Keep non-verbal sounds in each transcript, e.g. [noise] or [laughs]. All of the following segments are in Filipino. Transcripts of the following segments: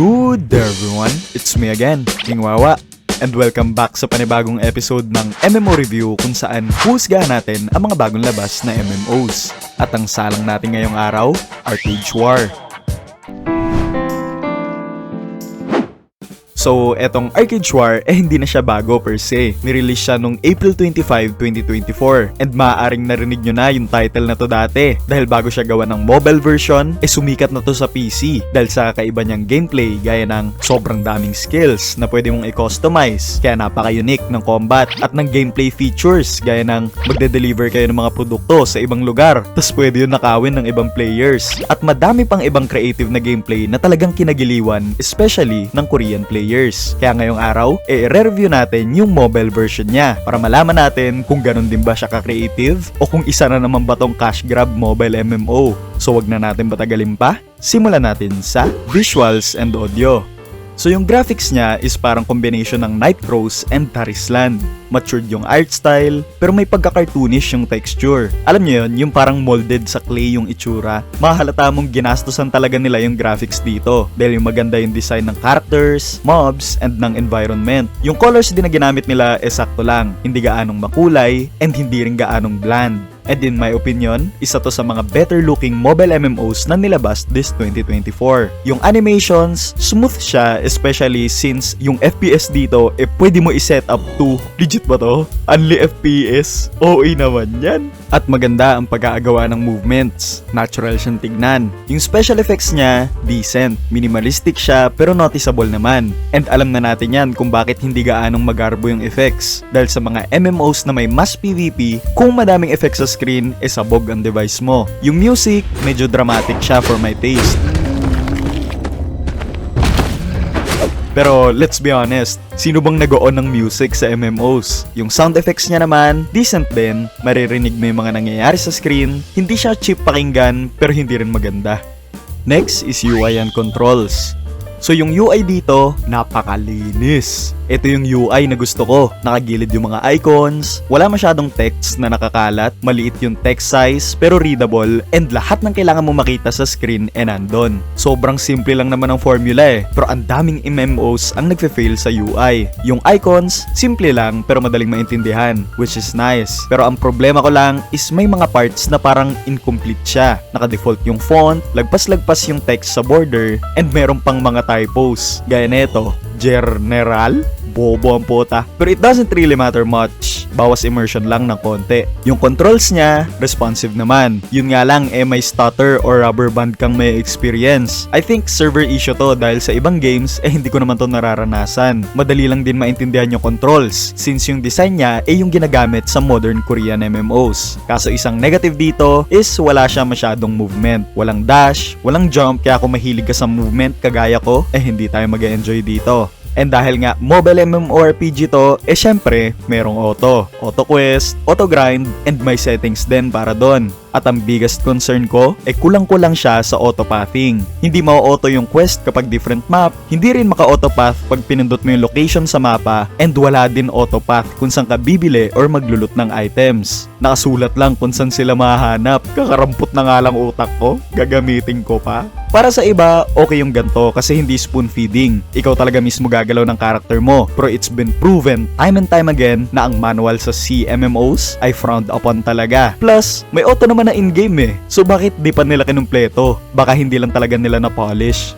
Good day everyone, it's me again, King Wawa. And welcome back sa panibagong episode ng MMO Review kung saan husgahan natin ang mga bagong labas na MMOs. At ang salang natin ngayong araw, Arcade War. So, etong Arcade War, eh hindi na siya bago per se. Nirelease siya nung April 25, 2024. And maaaring narinig nyo na yung title na to dati. Dahil bago siya gawa ng mobile version, eh sumikat na to sa PC. Dahil sa kakaiba niyang gameplay, gaya ng sobrang daming skills na pwede mong i-customize. Kaya napaka-unique ng combat at ng gameplay features, gaya ng magde-deliver kayo ng mga produkto sa ibang lugar. Tapos pwede yun nakawin ng ibang players. At madami pang ibang creative na gameplay na talagang kinagiliwan, especially ng Korean players players. Kaya ngayong araw, i-review natin yung mobile version niya para malaman natin kung ganun din ba siya ka-creative o kung isa na naman ba tong cash grab mobile MMO. So wag na natin patagalin pa, simulan natin sa visuals and audio. So yung graphics niya is parang combination ng Night Crows and Tarisland. Matured yung art style, pero may pagka-cartoonish yung texture. Alam niyo yun, yung parang molded sa clay yung itsura. Mahalata mong ginastusan talaga nila yung graphics dito. Dahil yung maganda yung design ng characters, mobs, and ng environment. Yung colors din na ginamit nila eh sakto lang. Hindi gaanong makulay, and hindi rin gaanong bland. And in my opinion, isa to sa mga better looking mobile MMOs na nilabas this 2024. Yung animations, smooth siya especially since yung FPS dito eh pwede mo i-set up to, legit ba to? Only FPS? OA naman yan. At maganda ang pag-aagawa ng movements. Natural siyang tignan. Yung special effects niya, decent. Minimalistic siya pero noticeable naman. And alam na natin yan kung bakit hindi gaanong magarbo yung effects. Dahil sa mga MMOs na may mass PvP, kung madaming effects sa screen, e sabog ang device mo. Yung music, medyo dramatic siya for my taste. Pero let's be honest, sino bang nag-on ng music sa MMOs? Yung sound effects niya naman, decent din, maririnig mo yung mga nangyayari sa screen, hindi siya cheap pakinggan pero hindi rin maganda. Next is UI and controls. So yung UI dito, napakalinis. Ito yung UI na gusto ko. Nakagilid yung mga icons, wala masyadong text na nakakalat, maliit yung text size pero readable and lahat ng kailangan mo makita sa screen e nandun. Sobrang simple lang naman ang formula eh, pero ang daming MMOs ang nagfe-fail sa UI. Yung icons, simple lang pero madaling maintindihan, which is nice. Pero ang problema ko lang is may mga parts na parang incomplete siya. Naka-default yung font, lagpas-lagpas yung text sa border, and meron pang mga typos. Gaya nito, General? Bobo ang puta. Pero it doesn't really matter much. Bawas immersion lang ng konti. Yung controls niya, responsive naman. Yun nga lang, eh may stutter or rubber band kang may experience. I think server issue to dahil sa ibang games, eh hindi ko naman to nararanasan. Madali lang din maintindihan yung controls since yung design niya eh yung ginagamit sa modern Korean MMOs. Kaso isang negative dito is wala siya masyadong movement. Walang dash, walang jump, kaya kung mahilig ka sa movement kagaya ko, eh hindi tayo mag enjoy dito. And dahil nga mobile MMORPG to, eh syempre, merong auto, auto quest, auto grind, and may settings din para doon. At ang biggest concern ko, eh kulang-kulang siya sa auto-pathing. Hindi ma-auto yung quest kapag different map, hindi rin maka-auto-path pag pinindot mo yung location sa mapa, and wala din auto-path kung saan ka bibili or maglulot ng items. Nakasulat lang kung saan sila mahanap. Kakarampot na nga lang utak ko, gagamitin ko pa. Para sa iba, okay yung ganto kasi hindi spoon feeding. Ikaw talaga mismo gagalaw ng character mo. Pero it's been proven time and time again na ang manual sa CMMOs ay frowned upon talaga. Plus, may auto naman na in-game eh. So bakit di pa nila kinumpleto? Baka hindi lang talaga nila na-polish.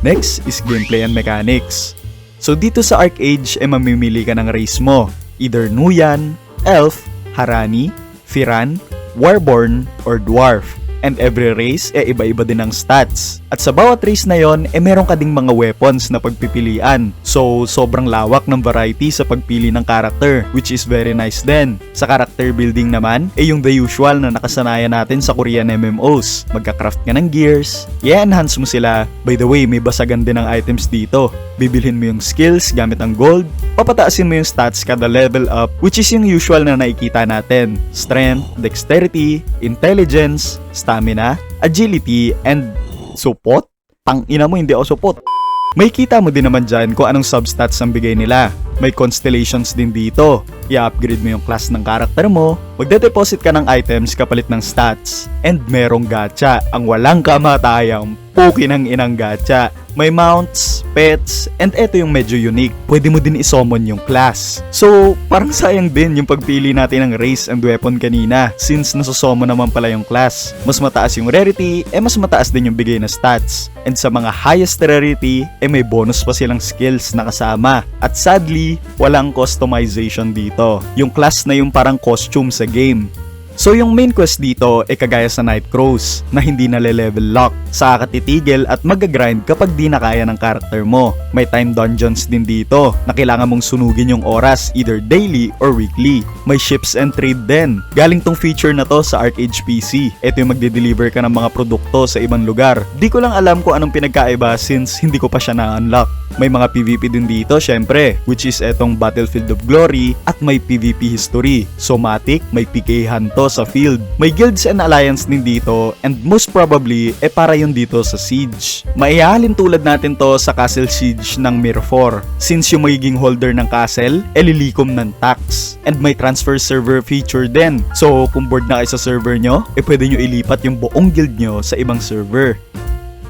Next is gameplay and mechanics. So dito sa Arc Age ay mamimili ka ng race mo. Either Nuyan, Elf, Harani, Firan, Warborn, or Dwarf and every race eh iba-iba din ang stats. At sa bawat race na yon eh meron ka ding mga weapons na pagpipilian. So sobrang lawak ng variety sa pagpili ng character which is very nice din. Sa character building naman eh yung the usual na nakasanayan natin sa Korean MMOs. Magka-craft ka ng gears, i-enhance mo sila. By the way, may basagan din ng items dito. Bibilhin mo yung skills gamit ang gold, papataasin mo yung stats kada level up which is yung usual na nakikita natin. Strength, dexterity, intelligence, stamina, agility, and support? Tang ina mo, hindi ako support. May kita mo din naman dyan kung anong substats ang bigay nila. May constellations din dito. I-upgrade mo yung class ng karakter mo, magde-deposit ka ng items kapalit ng stats, and merong gacha, ang walang kamatayang puki ng inang gacha. May mounts, pets, and eto yung medyo unique. Pwede mo din isummon yung class. So, parang sayang din yung pagpili natin ng race and weapon kanina since nasusummon naman pala yung class. Mas mataas yung rarity, eh mas mataas din yung bigay na stats. And sa mga highest rarity, eh may bonus pa silang skills na kasama. At sadly, walang customization dito. Yung class na yung parang costume sa game. So yung main quest dito ay kagaya sa Night Crows na hindi na level lock. Saka ka titigil at mag-grind kapag di na kaya ng character mo. May time dungeons din dito na kailangan mong sunugin yung oras either daily or weekly. May ships and trade din. Galing tong feature na to sa ArcAge PC. Ito yung magde-deliver ka ng mga produkto sa ibang lugar. Di ko lang alam kung anong pinagkaiba since hindi ko pa siya na-unlock. May mga PvP din dito syempre which is etong Battlefield of Glory at may PvP history. Somatic, may PK sa field. May guilds and alliance din dito and most probably eh para yun dito sa Siege. Maihalin tulad natin to sa Castle Siege ng Mir 4 since yung magiging holder ng castle eh lilikom ng tax and may transfer server feature din. So kung board na kayo sa server nyo eh pwede nyo ilipat yung buong guild nyo sa ibang server.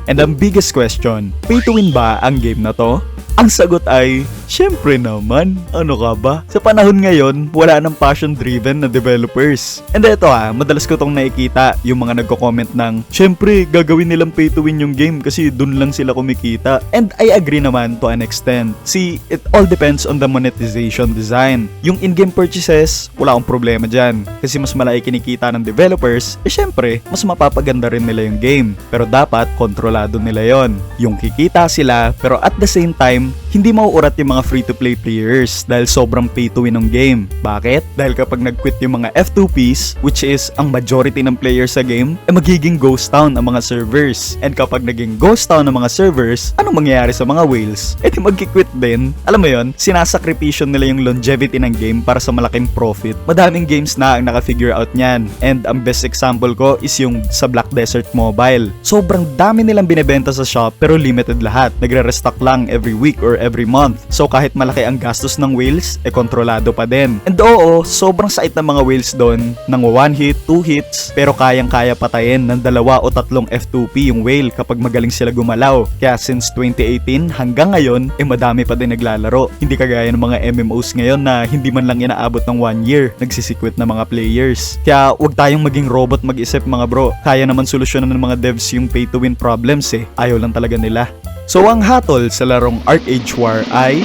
And ang biggest question, pay to win ba ang game na to? Ang sagot ay, syempre naman. Ano ka ba? Sa panahon ngayon, wala nang passion-driven na developers. And eto ha, madalas ko tong nakikita yung mga nagko-comment ng, syempre, gagawin nilang pay to win yung game kasi dun lang sila kumikita. And I agree naman to an extent. See, it all depends on the monetization design. Yung in-game purchases, wala akong problema dyan. Kasi mas malaki kinikita ng developers, eh syempre, mas mapapaganda rin nila yung game. Pero dapat, kontrolado nila yon. Yung kikita sila, pero at the same time, hindi mauurat yung mga free-to-play players dahil sobrang pay to win ng game. Bakit? Dahil kapag nag-quit yung mga F2Ps, which is ang majority ng players sa game, eh magiging ghost town ang mga servers. And kapag naging ghost town ang mga servers, anong mangyayari sa mga whales? [laughs] Eh di magki-quit din. Alam mo yon, sinasakripisyo nila yung longevity ng game para sa malaking profit. Madaming games na ang naka-figure out niyan. And ang best example ko is yung sa Black Desert Mobile. Sobrang dami nilang binebenta sa shop pero limited lahat. Nagre-restock lang every week or every month. So kahit malaki ang gastos ng whales, eh kontrolado pa din. And oo, sobrang sait ng mga whales doon ng one hit, two hits, pero kayang-kaya patayin ng dalawa o tatlong F2P yung whale kapag magaling sila gumalaw. Kaya since 2018 hanggang ngayon, eh madami pa din naglalaro. Hindi kagaya ng mga MMOs ngayon na hindi man lang inaabot ng one year, nagsisikwit na mga players. Kaya wag tayong maging robot mag-isip mga bro. Kaya naman solusyonan ng mga devs yung pay to win problems eh. Ayaw lang talaga nila. So ang hatol sa larong ArcAge War ay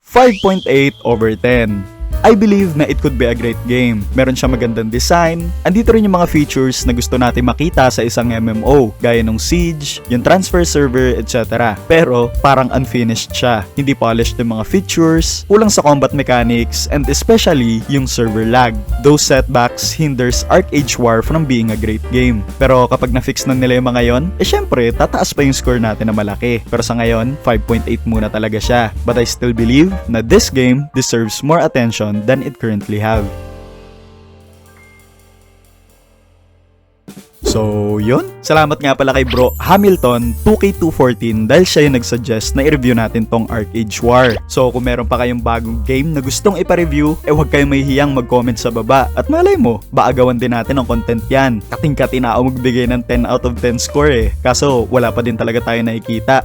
5.8 over 10. I believe na it could be a great game. Meron siya magandang design. Andito rin yung mga features na gusto natin makita sa isang MMO, gaya ng Siege, yung transfer server, etc. Pero parang unfinished siya. Hindi polished yung mga features, kulang sa combat mechanics, and especially yung server lag. Those setbacks hinders ArcAge War from being a great game. Pero kapag na-fix na nila yung mga yon, eh syempre, tataas pa yung score natin na malaki. Pero sa ngayon, 5.8 muna talaga siya. But I still believe na this game deserves more attention than it currently have. So, yun. Salamat nga pala kay bro Hamilton 2K214 dahil siya yung nagsuggest na i-review natin tong ArcAge War. So, kung meron pa kayong bagong game na gustong ipa-review, eh huwag kayong mahihiyang mag-comment sa baba. At malay mo, baagawan din natin ang content yan. Kating-kati na ako magbigay ng 10 out of 10 score eh. Kaso, wala pa din talaga tayo nakikita.